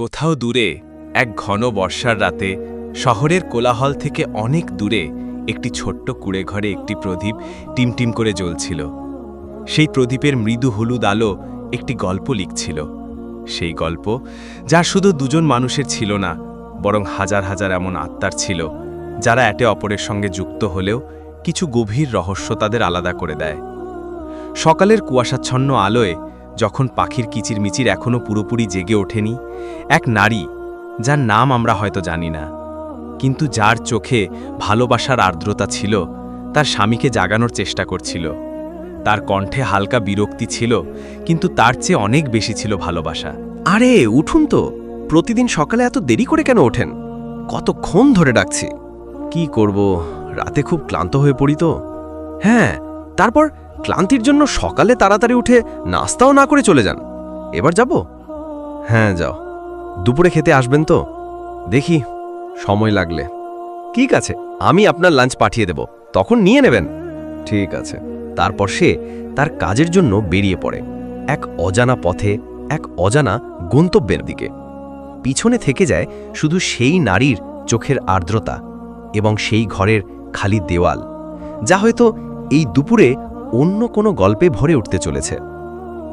কোথাও দূরে, এক ঘন বর্ষার রাতে, শহরের কোলাহল থেকে অনেক দূরে, একটি ছোট্ট কুড়ে ঘরে একটি প্রদীপ টিমটিম করে জ্বলছিল। সেই প্রদীপের মৃদু হলুদ আলো একটি গল্প লিখছিল। সেই গল্প, যা শুধু দুজন মানুষের ছিল না, বরং হাজার হাজার এমন আত্মার ছিল, যারা একে অপরের সঙ্গে যুক্ত হলেও কিছু গভীর রহস্য তাদের আলাদা করে দেয়। সকালের কুয়াশাচ্ছন্ন আলোয় যখন পাখির কিচিরমিচির এখনও পুরোপুরি জেগে ওঠেনি, এক নারী, যার নাম আমরা হয়তো জানি না, কিন্তু যার চোখে ভালোবাসার আর্দ্রতা ছিল, তার স্বামীকে জাগানোর চেষ্টা করছিল। তার কণ্ঠে হালকা বিরক্তি ছিল, কিন্তু তার চেয়ে অনেক বেশি ছিল ভালোবাসা। আরে, উঠুন তো। প্রতিদিন সকালে এত দেরি করে কেন ওঠেন? কতক্ষণ ধরে ডাকছি। কি করব? রাতে খুব ক্লান্ত হয়ে পড়ি তো। হ্যাঁ তারপর ক্লান্তির জন্য সকালে তাড়াতাড়ি উঠে নাস্তাও না করে চলে যান। এবার যাব? হ্যাঁ যাও। দুপুরে খেতে আসবেন তো? দেখি, সময় লাগলে। ঠিক আছে, আমি আপনার লাঞ্চ পাঠিয়ে দেব। তখন নিয়ে নেবেন। ঠিক আছে। তারপর সে তার কাজের জন্য বেরিয়ে পড়ে। এক অজানা পথে, এক অজানা গন্তব্যের দিকে। পিছনে থেকে যায় শুধু সেই নারীর চোখের আর্দ্রতা এবং সেই ঘরের খালি দেওয়াল। যা হয়তো এই দুপুরে অন্য কোনো গল্পে ভরে উঠতে চলেছে।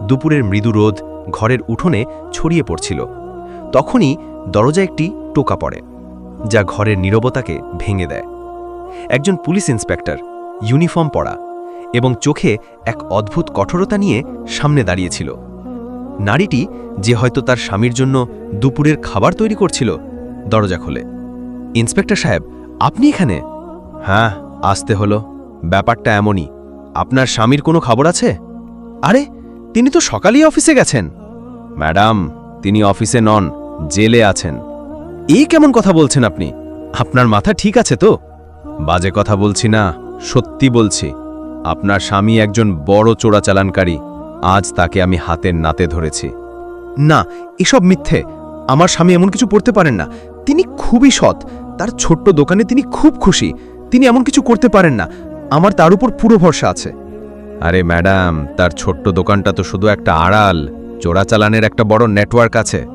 দুপুরের মৃদু রোদ ঘরের উঠোনে ছড়িয়ে পড়ছিল। তখনই দরজা একটি টোকা পড়ে, যা ঘরের নীরবতাকে ভেঙে দেয়। একজন পুলিশ ইন্সপেক্টর, ইউনিফর্ম পরা এবং চোখে এক অদ্ভুত কঠোরতা নিয়ে সামনে দাঁড়িয়েছিল। নারীটি যে হয়তো তার স্বামীর জন্য দুপুরের খাবার তৈরি করছিল, দরজা খোলে। ইন্সপেক্টর সাহেব, আপনি এখানে? হ্যাঁ আসতে হলো। ব্যাপারটা এমনই। আপনার স্বামীর কোনো খবর আছে? আরে, তিনি তো সকালেই অফিসে গেছেন। ম্যাডাম, তিনি অফিসে নন, জেলে আছেন। এই কেমন কথা বলছেন আপনি? আপনার মাথা ঠিক আছে তো? বাজে কথা বলছি না, সত্যি বলছি। আপনার স্বামী একজন বড় চোরাচালানকারী আজ তাকে আমি হাতের নাতে ধরেছি। না, এসব মিথ্যে। আমার স্বামী এমন কিছু পড়তে পারেন না। তিনি খুবই সৎ। তার ছোট্ট দোকানে তিনি খুব খুশি। তিনি এমন কিছু করতে পারেন না। আমার তার উপর পুরো ভরসা আছে। আরে ম্যাডাম তার ছোট্ট দোকানটা তো শুধু একটা আড়াল চোরাচালানের একটা বড় নেটওয়ার্ক আছে।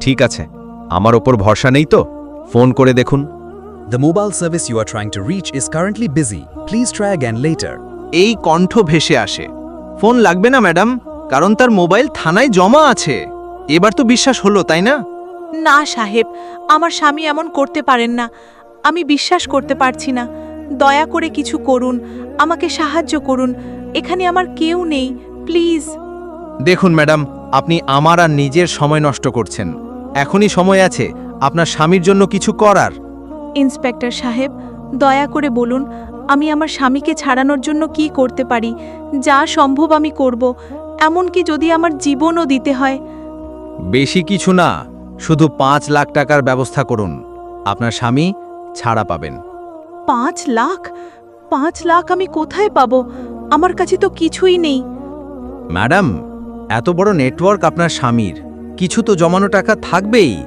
ঠিক আছে আমার ওপর ভরসা নেই তো? ফোন করে দেখুন। The mobile service you are trying to reach is currently busy. Please try again later. এই কণ্ঠ ভেসে আসে। ফোন লাগবে না ম্যাডাম কারণ তার মোবাইল থানায় জমা আছে। এবার তো বিশ্বাস হলো তাই না? না সাহেব আমার স্বামী এমন করতে পারেন না। আমি বিশ্বাস করতে পারছি না। দয়া করে কিছু করুন আমাকে সাহায্য করুন এখানে আমার কেউ নেই প্লিজ। দেখুন ম্যাডাম আপনি আমার আর নিজের সময় নষ্ট করছেন। এখনই সময় আছে আপনার স্বামীর জন্য কিছু করার। ইন্সপেক্টর সাহেব দয়া করে বলুন আমি আমার স্বামীকে ছাড়ানোর জন্য কি করতে পারি? যা সম্ভব আমি করব এমনকি যদি আমার জীবনও দিতে হয়। বেশি কিছু না শুধু পাঁচ লাখ টাকার ব্যবস্থা করুন। আপনার স্বামী ছাড়া পাবেন। পাঁচ লাখ? পাঁচ লাখ আমি কোথায় পাব? আমার কাছে তো কিছুই নেই। ম্যাডাম এত বড় নেটওয়ার্ক আপনার স্বামীর। কিছু তো জমানো টাকা থাকবেই।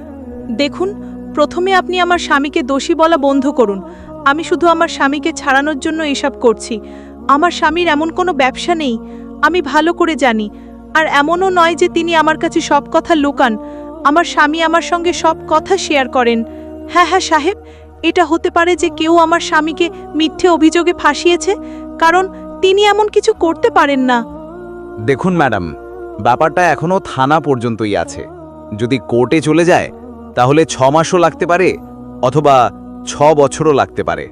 দেখুন প্রথমে আপনি আমার স্বামীকে দোষী বলা বন্ধ করুন। আমি শুধু আমার স্বামীকে ছাড়ানোর জন্য এসব করছি। আমার স্বামীর এমন কোনো ব্যবসা নেই। আমি ভালো করে জানি। আর এমনও নয় যে তিনি আমার কাছে সব কথা লুকান। আমার স্বামী আমার সঙ্গে সব কথা শেয়ার করেন। হ্যাঁ হ্যাঁ সাহেব এটা হতে পারে যে কেউ আমার স্বামীকে মিথ্যে অভিযোগে ফাঁসিয়েছে কারণ তিনি এমন কিছু করতে পারেন না। দেখুন ম্যাডাম ব্যাপারটা এখনও থানা পর্যন্তই আছে। যদি কোর্টে চলে যায় তাহলে ছ মাসও লাগতে পারে অথবা ছ বছরও লাগতে পারে।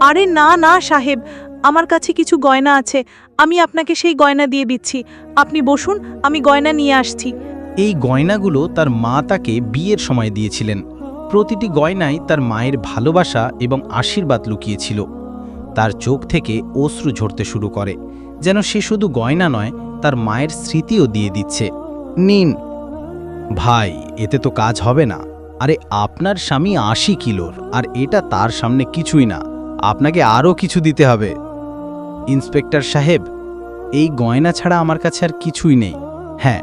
আরে না না সাহেব আমার কাছে কিছু গয়না আছে আমি আপনাকে সেই গয়না দিয়ে দিচ্ছি। আপনি বসুন আমি গয়না নিয়ে আসছি। এই গয়নাগুলো তার মা তাকে বিয়ের সময় দিয়েছিলেন। প্রতিটি গয়নায় তার মায়ের ভালোবাসা এবং আশীর্বাদ লুকিয়েছিল। তার চোখ থেকে অশ্রু ঝরতে শুরু করে, যেন সে শুধু গয়না নয়, তার মায়ের স্মৃতিও দিয়ে দিচ্ছে। নিন। ভাই, এতে তো কাজ হবে না। আরে, আপনার স্বামী আশি কিলোর, আর এটা তার সামনে কিছুই না। আপনাকে আরও কিছু দিতে হবে। ইন্সপেক্টর সাহেব, এই গয়না ছাড়া আমার কাছে আর কিছুই নেই। হ্যাঁ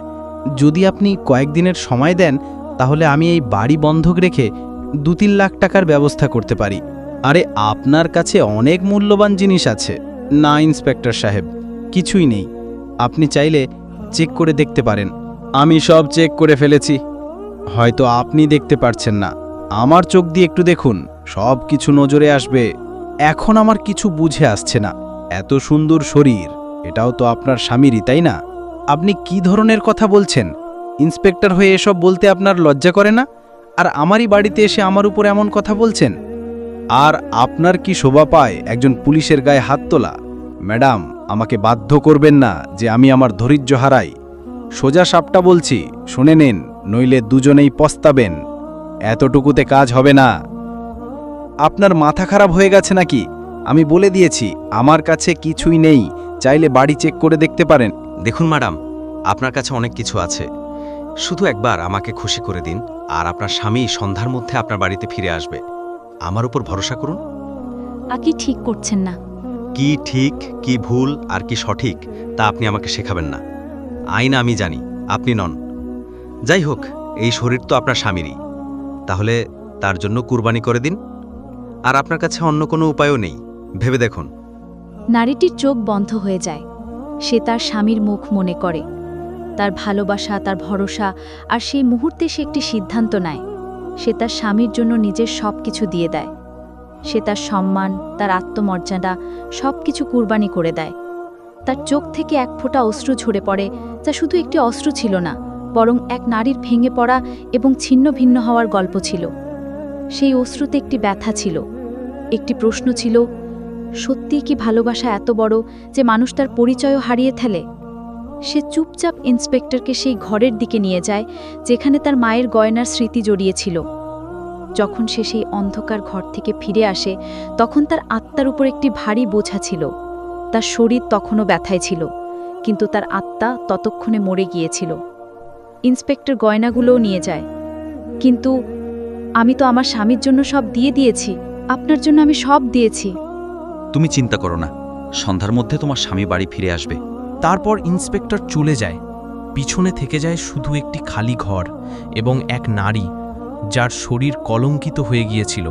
যদি আপনি কয়েকদিনের সময় দেন তাহলে আমি এই বাড়ি বন্ধক রেখে দু তিন লাখ টাকার ব্যবস্থা করতে পারি। আরে, আপনার কাছে অনেক মূল্যবান জিনিস আছে। না, ইন্সপেক্টর সাহেব, কিছুই নেই। আপনি চাইলে চেক করে দেখতে পারেন। আমি সব চেক করে ফেলেছি। হয়তো আপনি দেখতে পারছেন না। আমার চোখ দিয়ে একটু দেখুন। সব কিছু নজরে আসবে। এখন আমার কিছু বুঝে আসছে না। এত সুন্দর শরীর। এটাও তো আপনার স্বামীরই, তাই না? আপনি কি ধরনের কথা বলছেন? ইন্সপেক্টর হয়ে এসব বলতে আপনার লজ্জা করে না? আর আমারই বাড়িতে এসে আমার উপর এমন কথা বলছেন? আর আপনার কি শোভা পায় একজন পুলিশের গায়ে হাত তোলা? ম্যাডাম, আমাকে বাধ্য করবেন না যে আমি আমার ধৈর্য হারাই। সোজা সাপটা বলছি, শুনে নিন, নইলে দুজনেই পস্তাবেন। এতটুকুতে কাজ হবে না। আপনার মাথা খারাপ হয়ে গেছে নাকি? আমি বলে দিয়েছি, আমার কাছে কিছুই নেই। চাইলে বাড়ি চেক করে দেখতে পারেন। দেখুন, ম্যাডাম, আপনার কাছে অনেক কিছু আছে। শুধু একবার আমাকে খুশি করে দিন আর আপনার স্বামী সন্ধ্যার মধ্যে আপনার বাড়িতে ফিরে আসবে। আমার উপর ভরসা করুন। আকি ঠিক করছেন না? কি ঠিক কি ভুল আর কি সঠিক তা আপনি আমাকে শেখাবেন না। আইন আমি জানি আপনি নন। যাই হোক এই শরীর তো আপনার স্বামীরই। তাহলে তার জন্য কুরবানি করে দিন। আর আপনার কাছে অন্য কোনো উপায়ও নেই। ভেবে দেখুন। নারীটির চোখ বন্ধ হয়ে যায়। সে তার স্বামীর মুখ মনে করে। তার ভালোবাসা, তার ভরসা আর সেই মুহূর্তে সে একটি সিদ্ধান্ত নেয়। সে তার স্বামীর জন্য নিজের সব কিছু দিয়ে দেয়। সে তার সম্মান, তার আত্মমর্যাদা সব কিছু কুরবানি করে দেয়। তার চোখ থেকে এক ফোঁটা অশ্রু ঝরে পড়ে, যা শুধু একটি অস্ত্র ছিল না, বরং এক নারীর ভেঙে পড়া এবং ছিন্ন ভিন্ন হওয়ার গল্প ছিল। সেই অশ্রুতে একটি ব্যথা ছিল। একটি প্রশ্ন ছিল, সত্যিই কি ভালোবাসা এত বড় যে মানুষ তার পরিচয়ও হারিয়ে ফেলে? সে চুপচাপ ইন্সপেক্টরকে সেই ঘরের দিকে নিয়ে যায়, যেখানে তার মায়ের গয়নার স্মৃতি জড়িয়েছিল। যখন সে সেই অন্ধকার ঘর থেকে ফিরে আসে, তখন তার আত্মার উপর একটি ভারী বোঝা ছিল। তার শরীর তখনও ব্যথায় ছিল, কিন্তু তার আত্মা ততক্ষণে মরে গিয়েছিল। ইন্সপেক্টর গয়নাগুলোও নিয়ে যায়। কিন্তু আমি তো আমার স্বামীর জন্য সব দিয়ে দিয়েছি, আপনার জন্য আমি সব দিয়েছি। তুমি চিন্তা করো না, সন্ধ্যার মধ্যে তোমার স্বামী বাড়ি ফিরে আসবে। তারপর ইন্সপেক্টর চলে যায়। পিছনে থেকে যায় শুধু একটি খালি ঘর এবং এক নারী, যার শরীর কলঙ্কিত হয়ে গিয়েছিল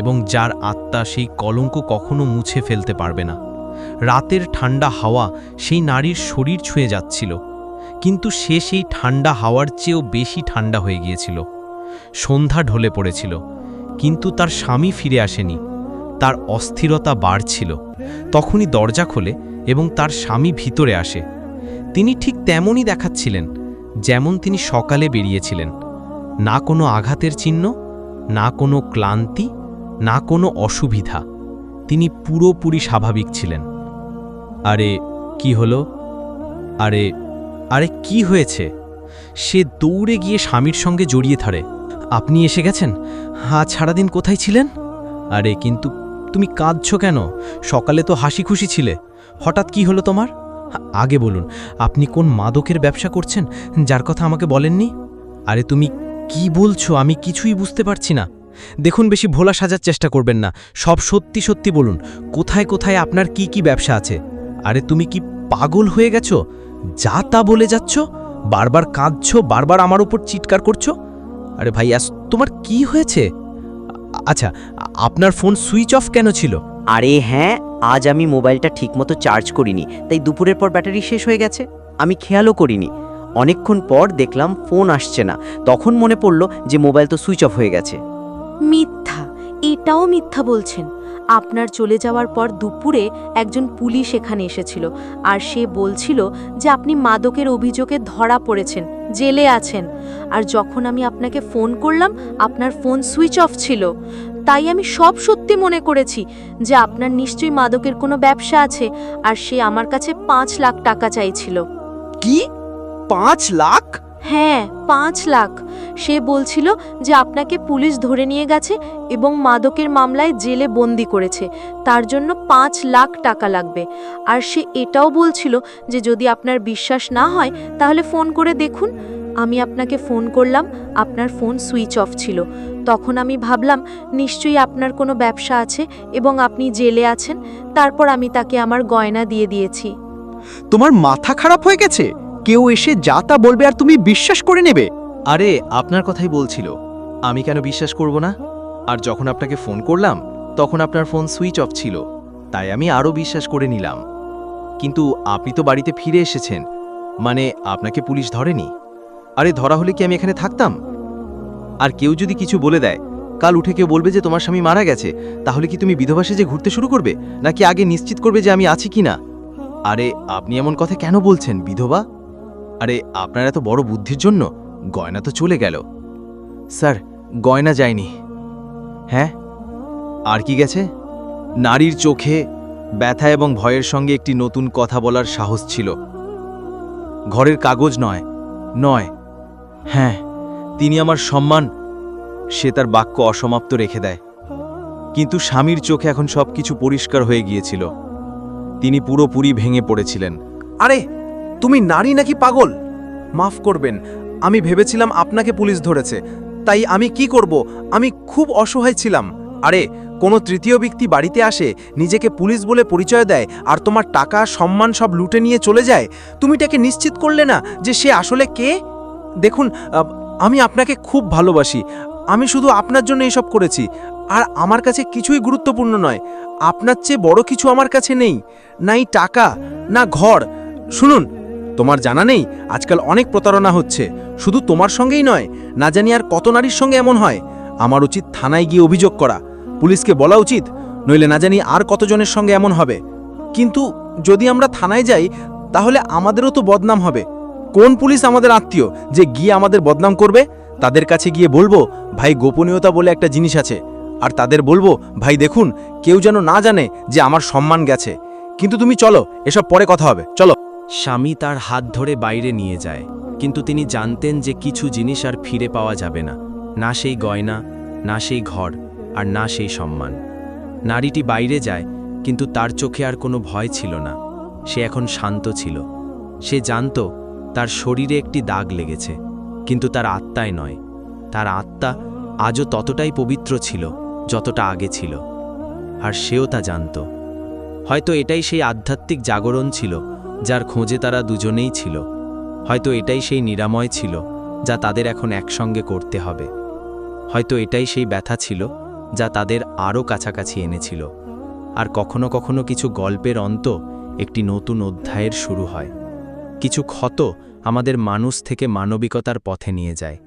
এবং যার আত্মা সেই কলঙ্ক কখনো মুছে ফেলতে পারবে না। রাতের ঠান্ডা হাওয়া সেই নারীর শরীর ছুঁয়ে যাচ্ছিল, কিন্তু সে সেই ঠান্ডা হাওয়ার চেয়েও বেশি ঠান্ডা হয়ে গিয়েছিল। সন্ধ্যা ঢলে পড়েছিল, কিন্তু তার স্বামী ফিরে আসেনি, তার অস্থিরতা বাড়ছিল। তখনই দরজা খোলে এবং তার স্বামী ভিতরে আসে। তিনি ঠিক তেমনই দেখাচ্ছিলেন, যেমন তিনি সকালে বেরিয়েছিলেন। না কোনো আঘাতের চিহ্ন, না কোনো ক্লান্তি, না কোনো অসুবিধা। তিনি পুরোপুরি স্বাভাবিক ছিলেন। আরে, কি হলো? আরে আরে কি হয়েছে? সে দৌড়ে গিয়ে স্বামীর সঙ্গে জড়িয়ে ধরে। আপনি এসে গেছেন? হ্যাঁ সারাদিন কোথায় ছিলেন? আরে, কিন্তু তুমি কাঁদছ কেন? সকালে তো হাসি খুশি ছিলে। হঠাৎ কি হলো তোমার? আগে বলুন, আপনি কোন মাদকের ব্যবসা করছেন, যার কথা আমাকে বলেননি? আরে তুমি কি বলছো? আমি কিছুই বুঝতে পারছি না। দেখুন, বেশি ভোলা সাজার চেষ্টা করবেন না। সব সত্যি সত্যি বলুন, কোথায় কোথায় আপনার কি কি ব্যবসা আছে? আরে তুমি কি পাগল হয়ে গেছো? যা তা বলে যাচ্ছ? বারবার কাঁদছো? বারবার আমার উপর চিৎকার করছ? আরে ভাই আস তোমার কি হয়েছে? আচ্ছা আপনার ফোন সুইচ অফ কেন ছিল? আরে হ্যাঁ আজ আমি মোবাইলটা ঠিকমতো চার্জ করিনি, তাই দুপুরের পর ব্যাটারি শেষ হয়ে গেছে। আমি খেয়ালও করিনি। অনেকক্ষণ পর দেখলাম ফোন আসছে না। তখন মনে পড়ল যে মোবাইল তো সুইচ অফ হয়ে গেছে। মিথ্যা। এটাও মিথ্যা বলছেন। আপনার চলে যাওয়ার পর দুপুরে একজন পুলিশ এখানে এসেছিল আর সে বলছিল যে আপনি মাদকের অভিযোগে ধরা পড়েছেন জেলে আছেন। আর যখন আমি আপনাকে ফোন করলাম আপনার ফোন সুইচ অফ ছিল। তাই আমি সব সত্যি মনে করেছি যে আপনার নিশ্চয়ই মাদকের কোনো ব্যবসা আছে আর সে আমার কাছে পাঁচ লাখ টাকা চাইছিল। কি? পাঁচ লাখ? হ্যাঁ পাঁচ লাখ। সে বলছিল যে আপনাকে পুলিশ ধরে নিয়ে গেছে এবং মাদকের মামলায় জেলে বন্দি করেছে, তার জন্য পাঁচ লাখ টাকা লাগবে। আর সে এটাও বলছিল যে যদি আপনার বিশ্বাস না হয়, তাহলে ফোন করে দেখুন। আমি আপনাকে ফোন করলাম, আপনার ফোন সুইচ অফ ছিল। তখন আমি ভাবলাম, নিশ্চয়ই আপনার কোনো ব্যবসা আছে এবং আপনি জেলে আছেন, তারপর আমি তাকে আমার গয়না দিয়ে দিয়েছি। তোমার মাথা খারাপ হয়ে গেছে? কেউ এসে যা তা বলবে আর তুমি বিশ্বাস করে নেবে? আরে, আপনার কথাই বলছিল। আমি কেন বিশ্বাস করব না? আর যখন আপনাকে ফোন করলাম, তখন আপনার ফোন সুইচ অফ ছিল। তাই আমি আরও বিশ্বাস করে নিলাম। কিন্তু আপনি তো বাড়িতে ফিরে এসেছেন। মানে আপনাকে পুলিশ ধরেনি? আরে, ধরা হলে কি আমি এখানে থাকতাম? আর কেউ যদি কিছু বলে দেয়, কাল উঠে কেউ বলবে যে তোমার স্বামী মারা গেছে, তাহলে কি তুমি বিধবা সেজে ঘুরতে শুরু করবে? নাকি আগে নিশ্চিত করবে যে আমি আছি কি না আরে, আপনি এমন কথা কেন বলছেন, বিধবা? আরে, আপনার এত বড় বুদ্ধির জন্য। গয়না তো চলে গেল। স্যার, গয়না যায়নি। হ্যাঁ? আর কি গেছে? নারীর চোখে ব্যথা এবং ভয়ের সঙ্গে একটি নতুন কথা বলার সাহস ছিল। ঘরের কাগজ নয় নয়। হ্যাঁ তিনি আমার সম্মান, সে তার বাক্য অসমাপ্ত রেখে দেয়। কিন্তু স্বামীর চোখে এখন সবকিছু পরিষ্কার হয়ে গিয়েছিল। তিনি পুরোপুরি ভেঙে পড়েছিলেন। আরে, তুমি নারী নাকি পাগল? মাফ করবেন আমি ভেবেছিলাম আপনাকে পুলিশ ধরেছে। তাই আমি কি করব? আমি খুব অসহায় ছিলাম। আরে, কোনো তৃতীয় ব্যক্তি বাড়িতে আসে, নিজেকে পুলিশ বলে পরিচয় দেয়, আর তোমার টাকা, সম্মান সব লুটে নিয়ে চলে যায়? তুমি তাকে নিশ্চিত করলে না যে সে আসলে কে? দেখুন আমি আপনাকে খুব ভালোবাসি। আমি শুধু আপনার জন্য এসব করেছি। আর আমার কাছে কিছুই গুরুত্বপূর্ণ নয়। আপনার চেয়ে বড় কিছু আমার কাছে নেই। নাই টাকা, না ঘর। শুনুন, তোমার জানা নেই, আজকাল অনেক প্রতারণা হচ্ছে। শুধু তোমার সঙ্গেই নয়, না জানি আর কত নারীর সঙ্গে এমন হয়। আমার উচিত থানায় গিয়ে অভিযোগ করা। পুলিশকে বলা উচিত, নইলে না জানি আর কতজনের সঙ্গে এমন হবে। কিন্তু যদি আমরা থানায় যাই, তাহলে আমাদেরও তো বদনাম হবে। কোন পুলিশ আমাদের আত্মীয়, যে গিয়ে আমাদের বদনাম করবে? তাদের কাছে গিয়ে বলব, ভাই, গোপনীয়তা বলে একটা জিনিস আছে। আর তাদের বলব, ভাই, দেখুন, কেউ যেন না জানে যে আমার সম্মান গেছে। কিন্তু তুমি চলো, এসব পরে কথা হবে, চলো। স্বামী তার হাত ধরে বাইরে নিয়ে যায়। কিন্তু তিনি জানতেন যে কিছু জিনিস আর ফিরে পাওয়া যাবে না। না সেই গয়না, না সেই ঘর, আর না সেই সম্মান। নারীটি বাইরে যায়, কিন্তু তার চোখে আর কোনো ভয় ছিল না। সে এখন শান্ত ছিল। সে জানত, তার শরীরে একটি দাগ লেগেছে, কিন্তু তার আত্মায় নয়। তার আত্মা আজও ততটাই পবিত্র ছিল, যতটা আগে ছিল। আর সেও তা জানত। হয়তো এটাই সেই আধ্যাত্মিক জাগরণ ছিল, যার খোঁজে তারা দুজনেই ছিল। হয়তো এটাই সেই নিরাময় ছিল যা তাদের এখন একসঙ্গে করতে হবে। হয়তো এটাই সেই ব্যথা ছিল যা তাদের আরও কাছাকাছি এনেছিল। আর কখনো কখনো কিছু গল্পের অন্ত একটি নতুন অধ্যায়ের শুরু হয়। কিছু ক্ষত আমাদের মানুষ থেকে মানবিকতার পথে নিয়ে যায়।